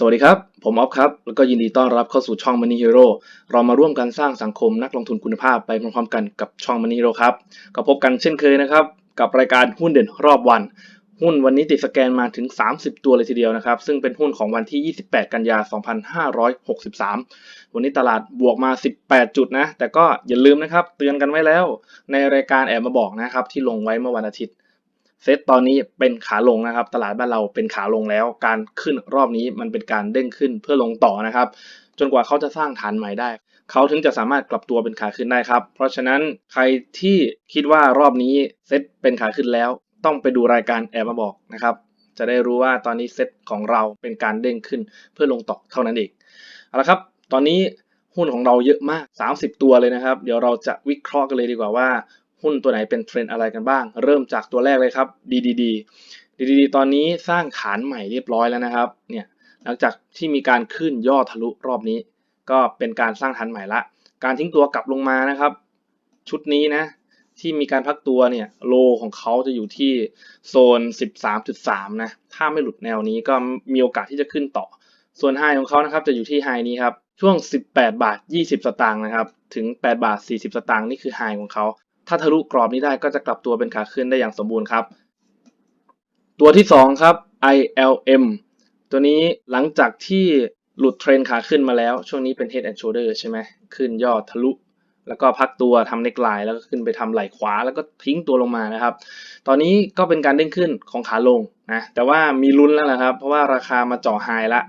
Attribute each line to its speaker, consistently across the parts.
Speaker 1: สวัสดีครับ ผมออฟครับ แล้วก็ยินดีต้อนรับเข้าสู่ช่อง Money Hero เรามาร่วมกันสร้างสังคมนักลงทุนคุณภาพไปพร้อมๆกันกับช่อง Money Hero ครับ ก็พบกันเช่นเคยนะครับ กับรายการหุ้นเด่นรอบวัน หุ้นวันนี้ติดสแกนมาถึง 30 ตัวเลยทีเดียวนะครับ ซึ่งเป็นหุ้นของวันที่ 28 กันยา 2563 วันนี้ตลาดบวกมา 18 จุดนะ แต่ก็อย่าลืมนะครับ เตือนกันไว้แล้ว ในรายการแอบมาบอกนะครับที่ลงไว้เมื่อวันอาทิตย์ เซตตอนนี้เป็นขาลงนะครับ ตลาดบ้านเราเป็นขาลงแล้ว การขึ้นรอบนี้มันเป็นการเด้งขึ้นเพื่อลงต่อนะครับ จนกว่าเขาจะสร้างฐานใหม่ได้ เขาถึงจะสามารถกลับตัวเป็นขาขึ้นได้ครับ เพราะฉะนั้นใครที่คิดว่ารอบนี้เซตเป็นขาขึ้นแล้ว ต้องไปดูรายการแอบมาบอกนะครับ จะได้รู้ว่าตอนนี้เซตของเราเป็นการเด้งขึ้นเพื่อลงต่อเท่านั้นเองเอาละครับ ตอนนี้หุ้นของเราเยอะมาก 30 ตัวเลยนะครับ เดี๋ยวเราจะวิเคราะห์กันเลยดีกว่าว่า หุ้นตัวไหนเป็นเทรนด์อะไรกันบ้าง เริ่มจากตัวแรกเลยครับ DDD DDD ตอนนี้สร้างฐานใหม่เรียบร้อยแล้วนะครับเนี่ยหลังจากที่มีการขึ้นย่อทะลุรอบนี้ ก็เป็นการสร้างฐานใหม่ละ การทิ้งตัวกลับลงมานะครับ ชุดนี้นะที่มีการพักตัวเนี่ยโลของเขาจะอยู่ที่โซน 13.3 นะ ถ้าไม่หลุดแนวนี้ก็มีโอกาสที่จะขึ้นต่อ ส่วนไฮของเขานะครับจะอยู่ที่ไฮนี้ครับ ช่วง 18 บาท 20 สตางค์นะครับ ถึง 8 บาท 40 สตางค์นี่คือไฮของเขา ถ้าทะลุกรอบนี้ได้ก็จะกลับตัวเป็นขาขึ้นได้อย่างสมบูรณ์ครับ ตัวที่ 2 ครับ ILM ตัวนี้หลังจากที่หลุดเทรนขาขึ้นมาแล้ว ช่วงนี้เป็น Head and Shoulder ใช่ไหมขึ้นยอดทะลุ แล้วก็พักตัวทำเน็กไลน์แล้วก็ขึ้นไปทำไหล่ขวา แล้วก็ทิ้งตัวลงมานะครับ ตอนนี้ก็เป็นการเด้งขึ้นของขาลงนะแต่ว่ามีลุ้นแล้วนะครับ เพราะว่าราคามาเจ่อไฮละ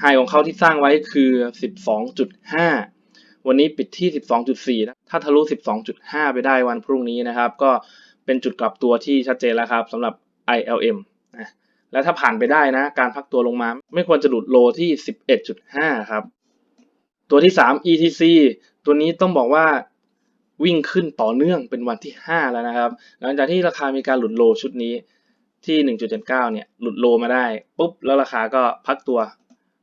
Speaker 1: ไฮของเขาที่สร้างไว้คือ 12.5 วันนี้ปิดที่ 12.4 นะ ถ้าทะลุ 12.5 ไปได้วันพรุ่งนี้นะครับ ก็เป็นจุดกลับตัวที่ชัดเจนแล้วครับสำหรับ ILM นะและถ้าผ่านไปได้นะ การพักตัวลงมา ไม่ควรจะหลุดโลที่ 11.5 ครับ ตัวที่ 3 ETC ตัวนี้ต้องบอกว่าวิ่งขึ้นต่อเนื่องเป็นวันที่ 5 แล้วนะครับ หลังจากที่ราคามีการหลุดโลชุดนี้ที่ 1.79 เนี่ย หลุดโลมาได้ ปุ๊บ แล้วราคาก็พักตัว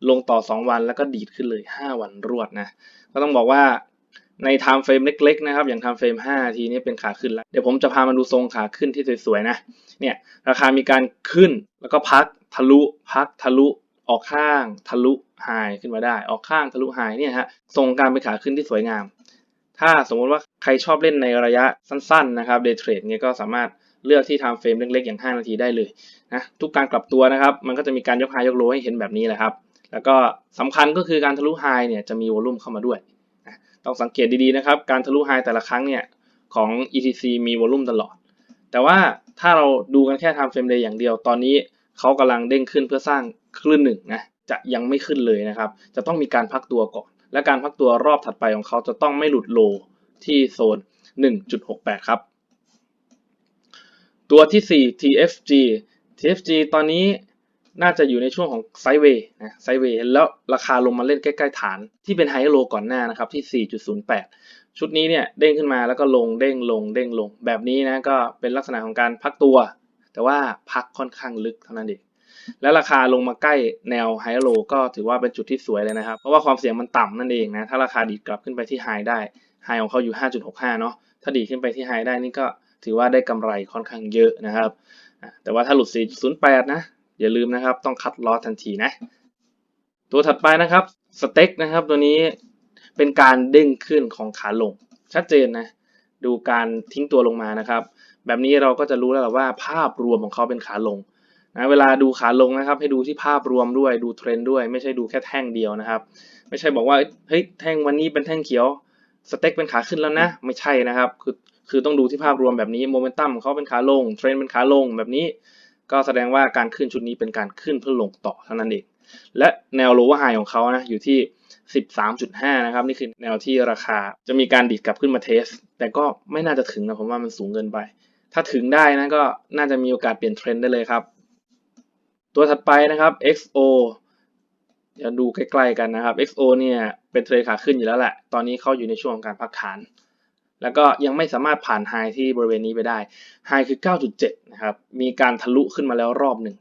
Speaker 1: ลงต่อ 2 วันแล้วก็ดีดขึ้นเลย 5 วันรวดนะ ก็ต้องบอกว่าใน time frame เล็กๆนะครับ อย่าง time frame 5ทีนี้เป็นขาขึ้นแล้ว เดี๋ยวผมจะพามาดูทรงขาขึ้นที่สวยๆนะ เนี่ยราคามีการขึ้นแล้วก็พักทะลุพักทะลุออกข้างทะลุไฮขึ้นมาได้ ออกข้างทะลุไฮเนี่ยฮะทรงการเป็นขาขึ้นที่สวยงาม ถ้าสมมติว่าใครชอบเล่นในระยะสั้นๆนะครับ day trade เนี่ยก็สามารถเลือกที่ time frame เล็กๆอย่าง 5 นาทีได้เลยนะทุกการกลับตัวนะครับ มันก็จะมีการยกไฮยกโลให้เห็นแบบนี้แหละครับ แล้วก็สำคัญก็คือการทะลุไฮเนี่ยจะมีวอลุ่มเข้ามาด้วย ต้องสังเกตดีๆนะครับ การทะลุไฮแต่ละครั้งเนี่ยของ ETC มีวอลุ่มตลอด แต่ว่าถ้าเราดูกันแค่ time frame day อย่างเดียว ตอนนี้เขากำลังเด้งขึ้นเพื่อสร้างคลื่นหนึ่งนะ จะยังไม่ขึ้นเลยนะครับ จะต้องมีการพักตัวก่อน และการพักตัวรอบถัดไปของเขาจะต้องไม่หลุดโลที่โซน 1.68 ครับ ตัวที่ 4 TFG TFG ตอนนี้ น่าจะอยู่ในช่วงของไซเวย์นะไซเวย์แล้วราคาลงมาเล่นใกล้ๆฐานที่เป็นไฮโลก่อนหน้านะครับที่ 4.08 ชุดนี้เนี่ยเด้งขึ้นมาแล้วก็ลงเด้งลงเด้งลง แบบนี้นะก็เป็นลักษณะของการพักตัว แต่ว่าพักค่อนข้างลึกเท่านั้นเองและราคาลงมาใกล้แนวไฮโลก็ถือว่าเป็นจุดที่สวยเลยนะครับ เพราะว่าความเสี่ยงมันต่ำนั่นเองนะ ถ้าราคาดีดกลับขึ้นไปที่ไฮได้ไฮของเขาอยู่ 5.65 เนาะถ้าดีขึ้นไปที่ไฮได้นี่ก็ถือว่าได้กำไรค่อนข้างเยอะนะครับ แต่ว่าถ้าหลุด 4.08 นะ อย่าลืมนะครับต้องคัดลอสทันทีนะ ตัวถัดไปนะครับสเต็กนะครับตัวนี้เป็นการเด้งขึ้นของขาลง ชัดเจนนะดูการทิ้งตัวลงมานะครับ แบบนี้เราก็จะรู้แล้วว่าภาพรวมของเขาเป็นขาลงนะเวลาดูขาลงนะครับ ให้ดูที่ภาพรวมด้วยดูเทรนด์ด้วย ไม่ใช่ดูแค่แท่งเดียวนะครับ ไม่ใช่บอกว่าเฮ้ยแท่งวันนี้เป็นแท่งเขียวสเต็กเป็นขาขึ้นแล้วนะ ไม่ใช่นะครับ คือคือต้องดูที่ภาพรวมแบบนี้โมเมนตัมเขาเป็นขาลงเทรนด์เป็นขาลงแบบนี้ ก็แสดงว่าการขึ้นชุดนี้เป็นการขึ้นเพื่อลงต่อเท่านั้นเอง และแนวโลว์ไฮของเขานะอยู่ที่ 13.5 นะครับ นี่คือแนวที่ราคาจะมีการดีดกลับขึ้นมาเทส แต่ก็ไม่น่าจะถึงนะผมว่ามันสูงเกินไป ถ้าถึงได้นะก็น่าจะมีโอกาสเปลี่ยนเทรนด์ได้เลยครับ ตัวถัดไปนะครับ XO เดี๋ยวดูใกล้ๆกันนะครับ XO เนี่ยเป็นเทรนขาขึ้นอยู่แล้วแหละ ตอนนี้เขาอยู่ในช่วงของการพักฐาน แล้วก็ยังไม่สามารถผ่านไฮที่บริเวณนี้ไปได้ไฮคือ 9.7 นะครับ มีการทะลุขึ้นมาแล้วรอบหนึ่ง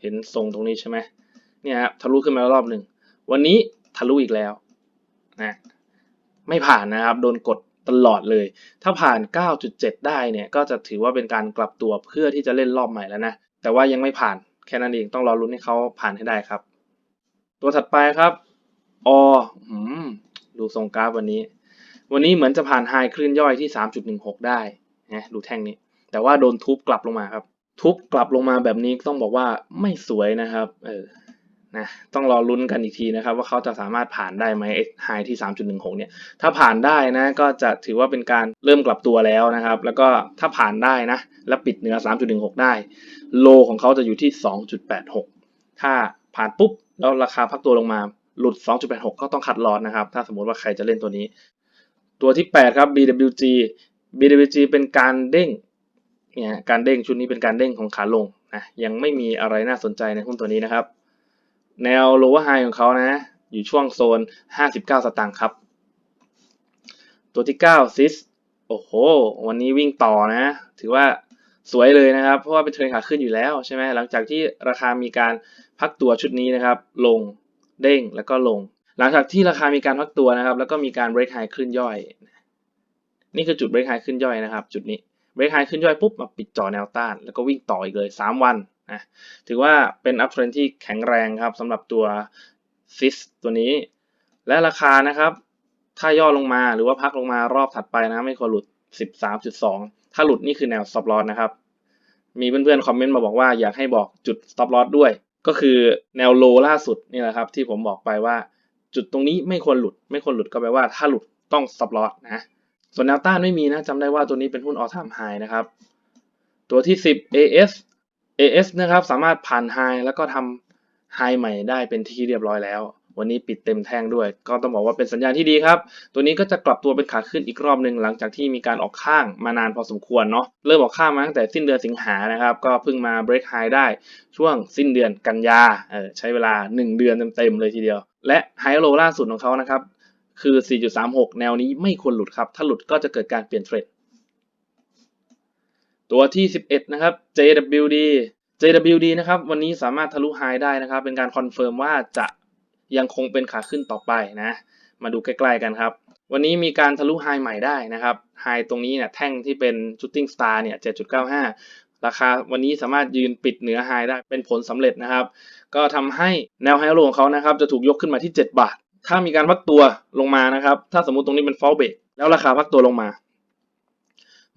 Speaker 1: เห็นทรงตรงนี้ใช่ไหมเนี่ยครับทะลุขึ้นมาแล้วรอบหนึ่ง วันนี้ทะลุอีกแล้วนะไม่ผ่านนะครับ โดนกดตลอดเลย ถ้าผ่าน 9.7 ได้เนี่ย ก็จะถือว่าเป็นการกลับตัวเพื่อที่จะเล่นรอบใหม่แล้วนะ แต่ว่ายังไม่ผ่านแค่นั้นเองต้องรอรุ้นให้เขาผ่านให้ได้ครับ ตัวถัดไปครับอหืมดูทรงกราฟวันนี้ วันนี้เหมือนจะผ่านไฮคลื่นย่อยที่ 3.16 ได้นะดูแท่งนี้ แต่ว่าโดนทุบกลับลงมาครับ ทุบกลับลงมาแบบนี้ต้องบอกว่าไม่สวยนะครับ เออ นะ ต้องรอลุ้นกันอีกทีนะครับ ว่าเขาจะสามารถผ่านได้ไหมไฮที่ 3.16 เนี่ย ถ้าผ่านได้นะ ก็จะถือว่าเป็นการเริ่มกลับตัวแล้วนะครับ แล้วก็ถ้าผ่านได้นะ แล้วปิดเหนือ 3.16 ได้ โลของเขาจะอยู่ที่ 2.86 ถ้าผ่านปุ๊บแล้วราคาพักตัวลงมาหลุด 2.86 ก็ต้องคัดลอสนะครับ ถ้าสมมติว่าใครจะเล่นตัวนี้ ตัวที่ 8 ครับ BWG BWG เป็นการเด้งเนี่ยการเด้งชุดนี้เป็นการเด้งของขาลงนะยังไม่มีอะไรน่าสนใจในหุ้นตัวนี้นะครับ แนว lower high ของเขานะ อยู่ช่วงโซน 59 สตางค์ครับ ตัวที่ 9 ซิสโอ้โห วันนี้วิ่งต่อนะ ถือว่าสวยเลยนะครับ เพราะว่าเป็นเทรนขาขึ้นอยู่แล้วใช่ไหมหลังจากที่ราคามีการพักตัวชุดนี้นะครับ ลงเด้งแล้วก็ลง หลังจากที่ราคามีการพักตัวนะครับ แล้วก็มีการ break high ขึ้นย่อย นี่คือจุด break high ขึ้นย่อยนะครับ จุดนี้ break high ขึ้นย่อยปุ๊บมาปิดจ่อแนวต้าน แล้วก็วิ่งต่ออีกเลย 3 วันนะถือว่าเป็น up trend ที่แข็งแรงครับสำหรับตัวซิสตัวนี้ และราคานะครับ ถ้าย่อลงมาหรือว่าพักลงมารอบถัดไปนะ ไม่ควรหลุด 13.2 ถ้าหลุดนี่คือแนว stop loss นะครับ มีเพื่อนๆคอมเมนต์มาบอกว่าอยากให้บอกจุด stop loss ด้วย ก็คือแนวโลล่าสุดนี่แหละครับที่ผมบอกไปว่า จุดตรงนี้ไม่ควรหลุด ไม่ควรหลุดก็แปลว่าถ้าหลุดต้องสต็อปลอสนะ ส่วนแนวต้านไม่มีนะจำได้ว่าตัวนี้เป็นหุ้นออทามไฮนะครับ ตัวที่ 10 AS AS นะครับสามารถผ่านไฮแล้วก็ทำไฮใหม่ได้เป็นที่เรียบร้อยแล้ว วันนี้ปิดเต็มแท่งด้วย ก็ต้องบอกว่าเป็นสัญญาณที่ดีครับ ตัวนี้ก็จะกลับตัวเป็นขาขึ้นอีกรอบหนึ่งหลังจากที่มีการออกข้างมานานพอสมควรเนาะเริ่มออกข้างมาตั้งแต่สิ้นเดือนสิงหานะครับ ก็เพิ่งมา break high ได้ช่วงสิ้นเดือนกันยาเออใช้เวลา 1 เดือนเต็มๆเลยทีเดียว และไฮโลล่าสุดของเขานะครับคือ 4.36 แนวนี้ไม่ควรหลุดครับ ถ้าหลุดก็จะเกิดการเปลี่ยนเทรดตัวที่ 11 นะครับ JWD JWD นะครับ วันนี้สามารถทะลุไฮได้นะครับ เป็นการคอนเฟิร์มว่าจะ ยังคงเป็นขาขึ้นต่อไปนะ มาดูใกล้ๆกันครับ วันนี้มีการทะลุไฮใหม่ได้นะครับไฮตรงนี้เนี่ยแท่งที่เป็น shooting star เนี่ย 7.95 ราคาวันนี้สามารถยืนปิดเหนือไฮได้เป็นผลสำเร็จนะครับ ก็ทำให้แนวไฮโลของเขานะครับจะถูกยกขึ้นมาที่ 7 บาท ถ้ามีการพักตัวลงมานะครับ ถ้าสมมติตรงนี้เป็น fall break แล้วราคาพักตัวลงมา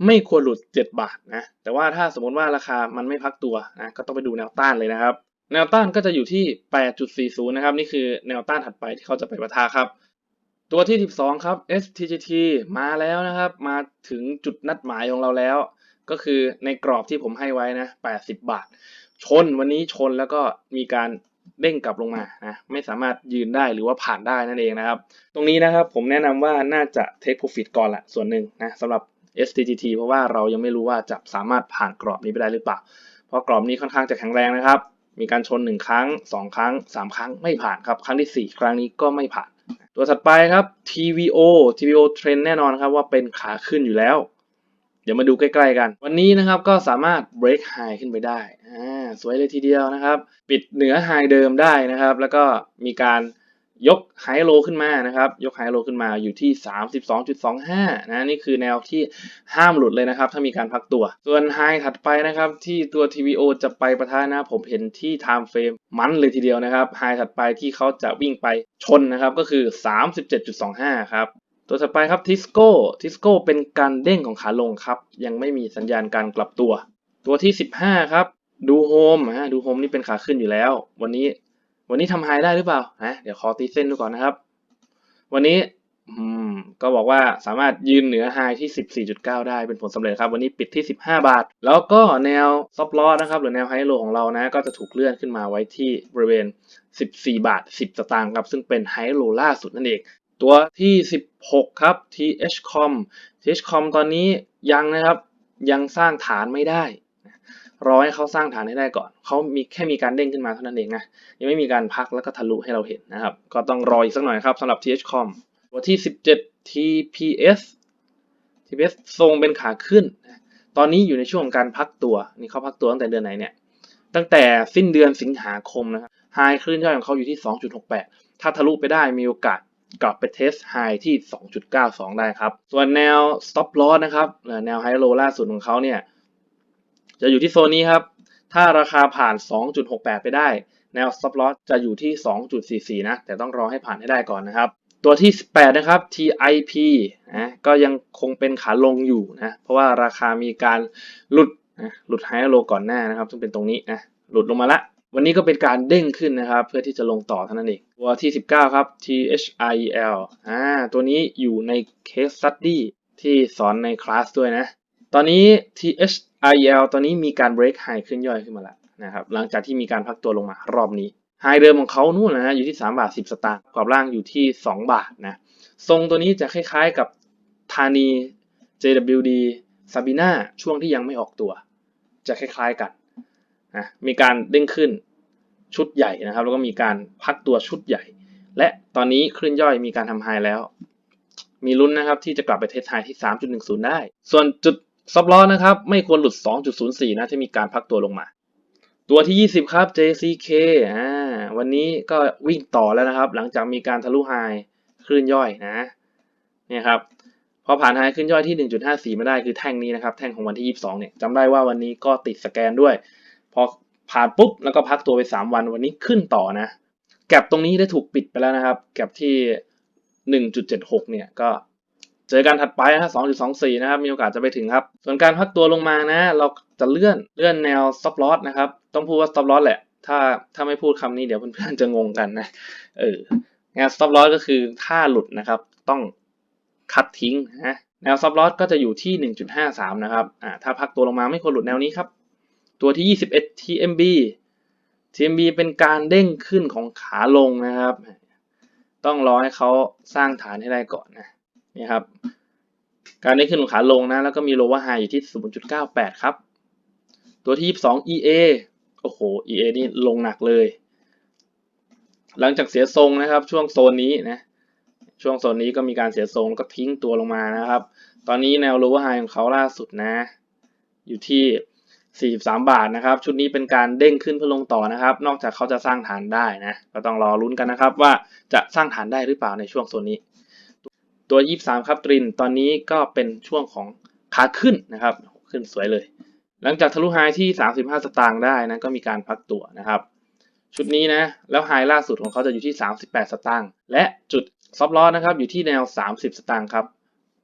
Speaker 1: ไม่ควรหลุด 7 บาทนะ แต่ว่าถ้าสมมติว่าราคามันไม่พักตัวนะก็ต้องไปดูแนวต้านเลยนะครับ แนวต้านก็จะอยู่ที่ 8.40 นะครับ นี่คือแนวต้านถัดไปที่เขาจะไปประทะครับ ตัวที่ 12 ครับ STGT มาแล้วนะครับ มาถึงจุดนัดหมายของเราแล้ว ก็คือในกรอบที่ผมให้ไว้นะ 80 บาท ชนวันนี้ชนแล้วก็มีการเด้งกลับลงมานะไม่สามารถยืนได้หรือว่าผ่านได้นั่นเองนะครับ ตรงนี้นะครับผมแนะนำว่าน่าจะ take profit ก่อนละส่วนหนึ่งนะสำหรับ STGT เพราะว่าเรายังไม่รู้ว่าจะสามารถผ่านกรอบนี้ไปได้หรือเปล่า เพราะกรอบนี้ค่อนข้างจะแข็งแรงนะครับ มีการชน 1 ครั้ง 2 ครั้ง 3 ครั้งไม่ผ่านครับ ครั้งที่ 4 ครั้งนี้ก็ไม่ผ่าน ตัวถัดไปครับ TVO TVO เทรนแน่นอนครับว่าเป็นขาขึ้นอยู่แล้ว เดี๋ยวมาดูใกล้ๆกัน วันนี้นะครับก็สามารถ break high ขึ้นไปได้อ่าสวยเลยทีเดียวนะครับ ปิดเหนือ high เดิมได้นะครับ แล้วก็มีการ ยกไฮโลขึ้นมานะครับ ยกไฮโลขึ้นมาอยู่ที่ 32.25 นะนี่คือแนวที่ห้ามหลุดเลยนะครับ ถ้ามีการพักตัว ส่วนไฮถัดไปนะครับ ที่ตัว TVO จะไปประทะนะผมเห็นที่ time frame มันเลยทีเดียวนะครับไฮถัดไปที่เขาจะวิ่งไปชนนะครับ ก็คือ 37.25 ครับตัวถัดไปครับทิสโก้ทิสโก้เป็นการเด้งของขาลงครับ ยังไม่มีสัญญาณการกลับตัว ตัวที่ 15 ครับดูโฮมฮะดูโฮมนี่เป็นขาขึ้นอยู่แล้ว วันนี้ วันนี้ทำไฮได้หรือเปล่านะเดี๋ยวขอตีเส้นดูก่อนนะครับ วันนี้ก็บอกว่าสามารถยืนเหนือไฮที่ 14.9 ได้เป็นผลสำเร็จครับ วันนี้ปิดที่ 15 บาท แล้วก็แนวซับลอสนะครับ หรือแนวไฮโลของเรานะ ก็จะถูกเลื่อนขึ้นมาไว้ที่บริเวณ 14 บาท 10 สตางค์ครับ ซึ่งเป็นไฮโลล่าสุดนั่นเอง ตัวที่ 16 ครับ THCOM THCOM ตอนนี้ยังนะครับยังสร้างฐานไม่ได้ รอให้เขาสร้างฐานให้ได้ก่อน เขามีแค่มีการเด้งขึ้นมาเท่านั้นเองนะยังไม่มีการพักแล้วก็ทะลุให้เราเห็นนะครับ ก็ต้องรออีกสักหน่อยครับสำหรับ THCOM ตัวที่ 17 TPS TPS ทรงเป็นขาขึ้น ตอนนี้อยู่ในช่วงการพักตัว นี่เขาพักตัวตั้งแต่เดือนไหนเนี่ยตั้งแต่สิ้นเดือนสิงหาคมนะครับไฮคลื่นย่อยของเขาอยู่ที่ 2.68 ถ้าทะลุไปได้มีโอกาสกลับไปเทสไฮที่ 2.92 ได้ครับ ส่วนแนว stop loss นะครับ แนวไฮโลล่าสุดของเขาเนี่ย จะอยู่ที่โซนนี้ครับ ถ้าราคาผ่าน 2.68 ไปได้ แนว stop loss จะอยู่ที่ 2.44 นะ แต่ต้องรอให้ผ่านให้ได้ก่อนนะครับ ตัวที่ 18 นะครับ TIP นะก็ยังคงเป็นขาลงอยู่นะ เพราะว่าราคามีการหลุดนะหลุดไฮโลก่อนหน้านะครับ ซึ่งเป็นตรงนี้นะ หลุดลงมาละวันนี้ก็เป็นการเด้งขึ้นนะครับ เพื่อที่จะลงต่อเท่านั้นเอง ตัวที่ 19 ครับ THIL อ่าตัวนี้อยู่ใน case study ที่สอนในคลาสด้วยนะ ตอนนี้ THIL ตอนนี้มีการ break high ขึ้นย่อยขึ้นมาแล้วนะครับหลังจากที่มีการพักตัวลงมารอบนี้ไฮเดิมของเขานู่นนะฮะอยู่ที่ 3 บาท 10 สตางค์กรอบล่างอยู่ที่ 2 บาทนะทรงตัวนี้จะคล้ายๆกับธานี JWD Sabina ช่วงที่ยังไม่ออกตัว จะคล้ายๆกันนะมีการเด้งขึ้นชุดใหญ่นะครับ แล้วก็มีการพักตัวชุดใหญ่ และตอนนี้คลื่นย่อยมีการทำไฮแล้ว มีลุ้นนะครับที่จะกลับไปเทสไฮที่ 3.10 ได้ ส่วนจุด ซับล้อนะครับไม่ควรหลุด 2.04 นะที่มีการพักตัวลงมา ตัวที่ 20 ครับ JCK อ่าวันนี้ก็วิ่งต่อแล้วนะครับ หลังจากมีการทะลุไฮคลื่นย่อยนะเนี่ยครับพอผ่านไฮคลื่นย่อยที่ 1.54ไม่ได้คือแท่งนี้นะครับ แท่งของวันที่ 22 เนี่ยจำได้ว่าวันนี้ก็ติดสแกนด้วย พอผ่านปุ๊บ แล้วก็พักตัวไป 3 วันวันนี้ขึ้นต่อนะ แก็บตรงนี้ได้ถูกปิดไปแล้วนะครับ แก็บที่ 1.76 เนี่ยก็ เจอกันถัดไปนะ2.24นะครับ มีโอกาสจะไปถึงครับ ส่วนการพักตัวลงมานะ เราจะเลื่อนเลื่อนแนว stop loss นะครับ ต้องพูดว่า stop loss แหละ ถ้าถ้าไม่พูดคำนี้เดี๋ยวเพื่อนๆจะงงกันนะ เออ แนว stop loss ก็คือถ้าหลุดนะครับ ต้องคัดทิ้งนะแนว stop loss ก็จะอยู่ที่ 1.53 นะครับ อ่า ถ้าพักตัวลงมาไม่ควรหลุดแนวนี้ครับ ตัวที่ 21 TMB TMB เป็นการเด้งขึ้นของขาลงนะครับ ต้องรอให้เขาสร้างฐานให้ได้ก่อนนะ นี่ครับ การเด้งขึ้นของขาลงนะ แล้วก็มี lower high อยู่ที่ 0.98 ครับ ตัวที่ 22 EA โอ้โห EA นี่ลงหนักเลย หลังจากเสียทรงนะครับ ช่วงโซนนี้นะ ช่วงโซนนี้ก็มีการเสียทรงแล้วก็ทิ้งตัวลงมานะครับ ตอนนี้แนว lower high ของเขาล่าสุดนะ อยู่ที่43 บาทนะครับ ชุดนี้เป็นการเด้งขึ้นเพื่อลงต่อนะครับ นอกจากเขาจะสร้างฐานได้นะ ก็ต้องรอลุ้นกันนะครับ ว่าจะสร้างฐานได้หรือเปล่าในช่วงโซนนี้ ตัว 23 ครับตรินตอนนี้ก็เป็นช่วงของขาขึ้นนะครับ ขึ้นสวยเลย หลังจากทะลุไฮที่ 35 สตางค์ได้นะก็มีการพักตัวนะครับ ชุดนี้นะ แล้วไฮล่าสุดของเขาจะอยู่ที่ 38 สตางค์และจุดซอฟต์ลอนะครับอยู่ที่แนว 30 สตางค์ครับ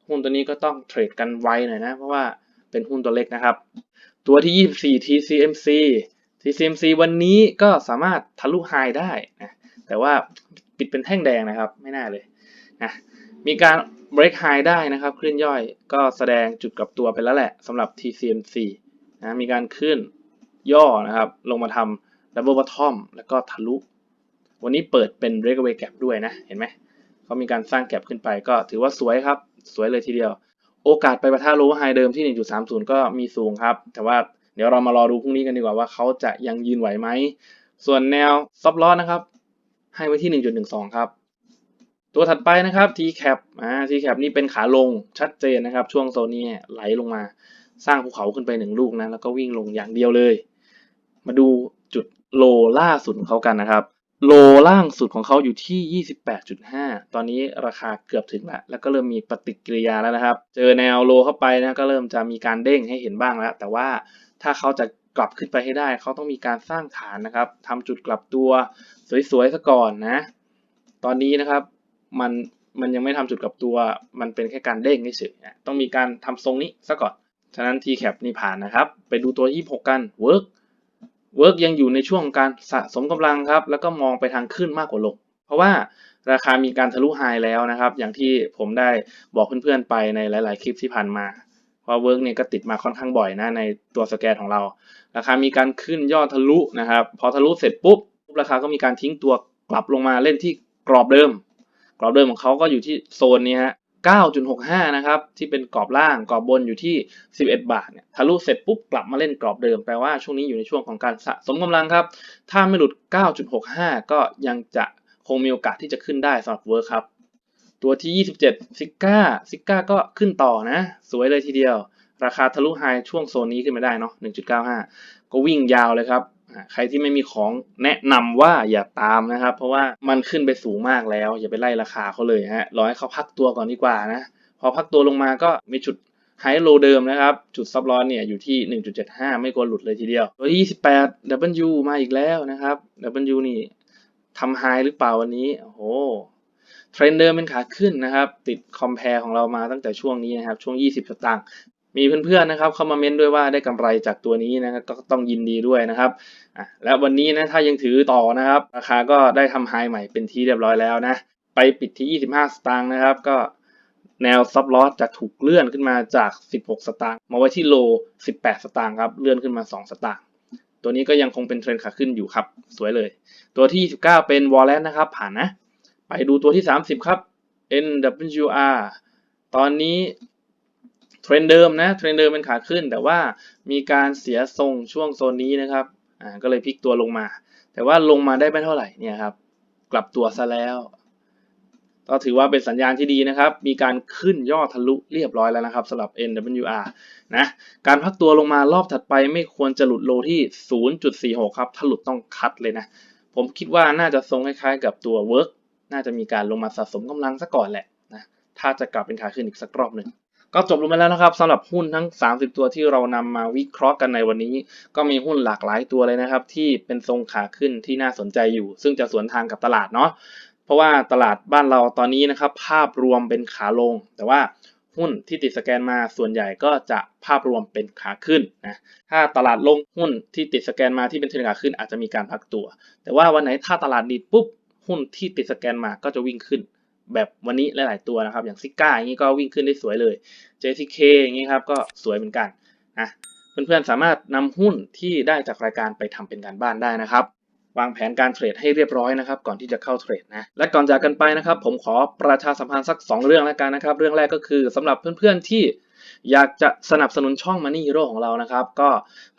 Speaker 1: หุ้นตัวนี้ก็ต้องเทรดกันไวหน่อยนะ เพราะว่าเป็นหุ้นตัวเล็กนะครับ ตัวที่ 24 TCMC TCMC วันนี้ก็สามารถทะลุไฮได้นะแต่ว่าปิดเป็นแท่งแดงนะครับ ไม่น่าเลยนะ มีการ break high ได้นะครับคลื่นย่อยก็แสดงจุดกลับตัวไปแล้วแหละสำหรับ TCMC นะมีการขึ้นย่อนะครับ ลงมาทำ double bottom แล้วก็ทะลุ วันนี้เปิดเป็น breakaway gap ด้วยนะ เห็นไหมเขามีการสร้างแก็บขึ้นไปก็ถือว่าสวยครับ สวยเลยทีเดียว โอกาสไปประทะ lower high เดิมที่ 1.30 ก็มีสูงครับ แต่ว่าเดี๋ยวเรามารอดูพรุ่งนี้กันดีกว่าว่าเขาจะยังยืนไหวไหม ส่วนแนว stop loss นะครับ ให้ไว้ที่ 1.12 ครับ ตัวถัดไปนะครับ T-cap อ่า T-cap นี่เป็นขาลงชัดเจนนะครับ ช่วงโซนนี้ไหลลงมา สร้างภูเขาขึ้นไปหนึ่งลูกนะ แล้วก็วิ่งลงอย่างเดียวเลย มาดูจุดโลล่าสุดของเขากันนะครับ โลล่างสุดของเขาอยู่ที่ 28.5 ตอนนี้ราคาเกือบถึงแล้ว แล้วก็เริ่มมีปฏิกิริยาแล้วนะครับ เจอแนวโลเข้าไปนะ ก็เริ่มจะมีการเด้งให้เห็นบ้างแล้ว แต่ว่าถ้าเขาจะกลับขึ้นไปให้ได้ เขาต้องมีการสร้างฐานนะครับทำจุดกลับตัวสวยๆซะก่อนนะ ตอนนี้นะครับ มันมันยังไม่ทำจุดกับตัว มันเป็นแค่การเด้งเฉยๆต้องมีการทำทรงนี้ซะก่อน ฉะนั้น T-cap นี่ผ่านนะครับ ไปดูตัว 26 กัน Work Work ยังอยู่ในช่วงของการสะสมกำลังครับ แล้วก็มองไปทางขึ้นมากกว่าลง เพราะว่าราคามีการทะลุไฮแล้วนะครับ อย่างที่ผมได้บอกเพื่อนๆไปในหลาย ๆ คลิปที่ผ่านมาเพรา Work เนี่ยก็ติดมาค่อนข้างบ่อยนะในตัวสแกนของเรา ราคามีการขึ้นยอดทะลุนะครับ พอทะลุเสร็จปุ๊บ ราคาก็มีการทิ้งตัวกลับลงมาเล่นที่กรอบเดิม กรอบเดิมของเขาก็อยู่ที่โซนนี้ฮะ9.65 นะครับ ที่เป็นกรอบล่างกรอบบนอยู่ที่ 11 บาทเนี่ยทะลุเสร็จปุ๊บกลับมาเล่นกรอบเดิมแปลว่าช่วงนี้อยู่ในช่วงของการสะสมกำลังครับ ถ้าไม่หลุด 9.65 ก็ยังจะคงมีโอกาสที่จะขึ้นได้สำหรับเวิร์คครับ ตัวที่ 27 ซิก้าซิก้าก็ขึ้นต่อนะ สวยเลยทีเดียว ราคาทะลุไฮช่วงโซนนี้ขึ้นมาได้เนาะ1.95 ก็วิ่งยาวเลยครับ ใครที่ไม่มีของแนะนำว่าอย่าตามนะครับ เพราะว่ามันขึ้นไปสูงมากแล้ว อย่าไปไล่ราคาเขาเลยฮะรอให้เขาพักตัวก่อนดีกว่านะ พอพักตัวลงมาก็มีจุดไฮโลเดิมนะครับ จุดซับลอสเนี่ยอยู่ที่ 1.75 ไม่ควรหลุดเลยทีเดียวตัวที่28 W มาอีกแล้วนะครับ W นี่ทำไฮหรือเปล่าวันนี้ โอ้โหเทรนเดิมเป็นขาขึ้นนะครับ ติดคอมเพลของเรามาตั้งแต่ช่วงนี้นะครับ ช่วง 20สตางค์ มีเพื่อนๆนะครับเข้ามาเม้นด้วยว่าได้กำไรจากตัวนี้นะก็ต้องยินดีด้วยนะครับอะและวันนี้นะถ้ายังถือต่อนะครับ ราคาก็ได้ทำไฮใหม่เป็นที่เรียบร้อยแล้วนะ ไปปิดที่ 25 สตางค์นะครับ ก็แนวซับลอสจะถูกเลื่อนขึ้นมาจาก 16 สตางค์มาไว้ที่โล 18 สตางค์ครับ เลื่อนขึ้นมา 2 สตางค์ตัวนี้ก็ยังคงเป็นเทรนด์ขาขึ้นอยู่ครับ สวยเลย ตัวที่29เป็นวอลเลนนะครับ ผ่านนะ ไปดูตัวที่ 30 ครับ NWR ตอนนี้ เทรนเดิมนะเทรนเดิมเป็นขาขึ้น แต่ว่ามีการเสียทรงช่วงโซนนี้นะครับอ่าก็เลยพลิกตัวลงมา แต่ว่าลงมาได้ไม่เท่าไหร่เนี่ยครับกลับตัวซะแล้ว ก็ถือว่าเป็นสัญญาณที่ดีนะครับ มีการขึ้นย่อทะลุเรียบร้อยแล้วนะครับสำหรับ NWR นะการพักตัวลงมารอบถัดไปไม่ควรจะหลุดโลที่ 0.46 ครับ ถ้าหลุดต้องคัดเลยนะ ผมคิดว่าน่าจะทรงคล้ายๆ กับตัว Work น่าจะมีการลงมาสะสมกำลังซะก่อนแหละนะถ้าจะกลับเป็นขาขึ้นอีกสักรอบหนึ่ง ก็จบลงไปแล้วนะครับสำหรับหุ้นทั้ง 30 ตัวที่เรานำมาวิเคราะห์กันในวันนี้ ก็มีหุ้นหลากหลายตัวเลยนะครับ ที่เป็นทรงขาขึ้นที่น่าสนใจอยู่ ซึ่งจะสวนทางกับตลาดเนาะเพราะว่าตลาดบ้านเราตอนนี้นะครับภาพรวมเป็นขาลง แต่ว่าหุ้นที่ติดสแกนมาส่วนใหญ่ก็จะภาพรวมเป็นขาขึ้นนะถ้าตลาดลงหุ้นที่ติดสแกนมาที่เป็นเทรนด์ขาขึ้นอาจจะมีการพักตัว แต่ว่าวันไหนถ้าตลาดดีดปุ๊บหุ้นที่ติดสแกนมาก็จะวิ่งขึ้น แบบวันนี้หลาย ๆ ตัวนะครับ อย่างซิก้าอย่างนี้ก็วิ่งขึ้นได้สวยเลย JCK อย่างนี้ครับก็สวยเหมือนกันนะเพื่อน ๆ สามารถนำหุ้นที่ได้จากรายการไปทำเป็นการบ้านได้นะครับ วางแผนการเทรดให้เรียบร้อยนะครับ ก่อนที่จะเข้าเทรดนะ และก่อนจากกันไปนะครับ ผมขอประชาสัมพันธ์สัก 2 เรื่องแล้วกันนะครับ เรื่องแรกก็คือสำหรับเพื่อน ๆ ที่ อยากจะสนับสนุนช่อง Money Hero ของเรานะครับ ก็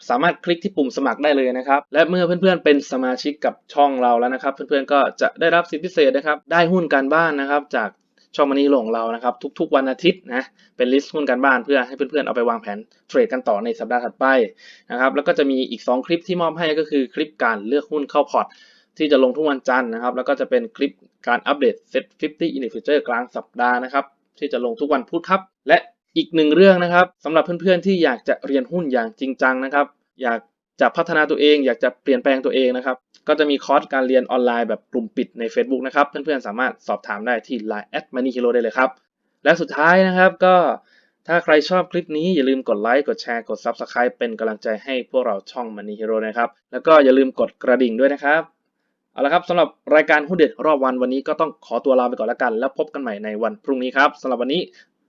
Speaker 1: สามารถคลิกที่ปุ่มสมัครได้เลยนะครับ และเมื่อเพื่อนๆเป็นสมาชิกกับช่องเราแล้วนะครับ เพื่อนๆก็จะได้รับสิทธิพิเศษนะครับ ได้หุ้นการบ้านนะครับ จากช่อง Money Hero ของเรานะครับ ทุกๆวันอาทิตย์นะเป็นลิสต์หุ้นการบ้านเพื่อให้เพื่อนๆเอาไปวางแผนเทรดกันต่อในสัปดาห์ถัดไปนะครับแล้วก็จะมีอีก 2 คลิปที่มอบให้ก็คือคลิปการเลือกหุ้นเข้าพอร์ตที่จะลงทุกวันจันทร์นะครับ แล้วก็จะเป็นคลิปการอัปเดต Set 50 in the future กลางสัปดาห์นะครับ ที่จะลงทุกวันพุธครับ และ อีกหนึ่งเรื่องนะครับสำหรับเพื่อนๆที่อยากจะเรียนหุ้นอย่างจริงจังนะครับ อยากจะพัฒนาตัวเอง อยากจะเปลี่ยนแปลงตัวเองนะครับ ก็จะมีคอร์สการเรียนออนไลน์แบบกลุ่มปิดใน Facebook นะครับ เพื่อนๆสามารถสอบถามได้ที่ Line at money hero ได้เลยครับ และสุดท้ายนะครับก็ถ้าใครชอบคลิปนี้อย่าลืมกดไลค์กดแชร์กด Subscribe เป็นกำลังใจให้พวกเราช่อง Money Hero นะครับ แล้วก็อย่าลืมกดกระดิ่งด้วยนะครับเอาละครับสำหรับรายการหุ้นเด็ดรอบวันวันนี้ก็ต้องขอตัวลาไปก่อนแล้วกัน แล้วพบกันใหม่ในวันพรุ่งนี้ครับสำหรับวันนี้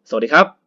Speaker 1: สวัสดีครับ